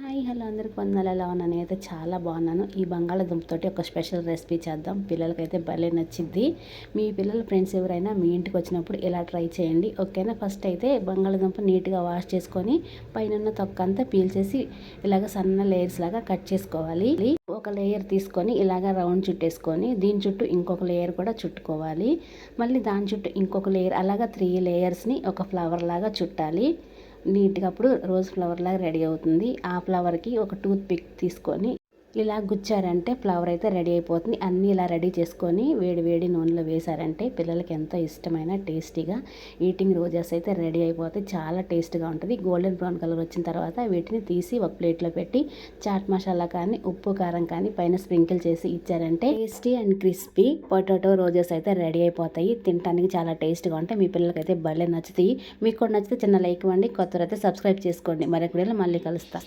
Hi hello అందరికి వందలు. ఎలా ఉన్నాను నేనైతే చాలా బాగున్నాను. ఈ బంగాళాదుంపతోటి ఒక స్పెషల్ రెసిపీ చేద్దాం. పిల్లలకైతే భలే నచ్చింది మీ పిల్లల ఫ్రెండ్స్ ఎవరైనా మీ ఇంటికి వచ్చినప్పుడు ఇలా ట్రై చేయండి. ఓకేనా? ఫస్ట్ అయితే బంగాళాదుంప నీట్గా వాష్ చేసుకొని పైన తొక్క అంతా పీల్చేసి ఇలాగ సన్న లేయర్స్ లాగా కట్ చేసుకోవాలి. ఒక లేయర్ తీసుకొని ఇలాగ రౌండ్ చుట్టేసుకొని దీని చుట్టూ ఇంకొక లేయర్ కూడా చుట్టుకోవాలి. మళ్ళీ దాని చుట్టూ ఇంకొక లేయర్ అలాగా త్రీ లేయర్స్ని ఒక ఫ్లవర్ లాగా చుట్టాలి. నీట్గా అప్పుడు రోజ్ ఫ్లవర్ లాగా రెడీ అవుతుంది. ఆ ఫ్లవర్కి ఒక టూత్ పిక్ తీసుకొని ఇలా గుచ్చారంటే ఫ్లవర్ అయితే రెడీ అయిపోతుంది. అన్నీ ఇలా రెడీ చేసుకొని వేడి వేడి నూనెలో వేశారంటే పిల్లలకి ఎంతో ఇష్టమైన టేస్టీగా ఈటింగ్ రోజెస్ అయితే రెడీ అయిపోతాయి. చాలా టేస్ట్గా ఉంటుంది. గోల్డెన్ బ్రౌన్ కలర్ వచ్చిన తర్వాత వీటిని తీసి ఒక ప్లేట్లో పెట్టి చాట్ మసాలా కానీ ఉప్పు కారం కానీ పైన స్ప్రింకిల్ చేసి ఇచ్చారంటే tasty and crispy potato roses అయితే రెడీ అయిపోతాయి. తినడానికి చాలా టేస్ట్గా ఉంటాయి. మీ పిల్లలకి అయితే భలే నచ్చుతాయి. మీకు కూడా నచ్చితే చిన్న లైక్ ఇవ్వండి. కొత్తరైతే అయితే సబ్స్క్రైబ్ చేసుకోండి. మరొక వీడియోలో మళ్ళీ కలుస్తా.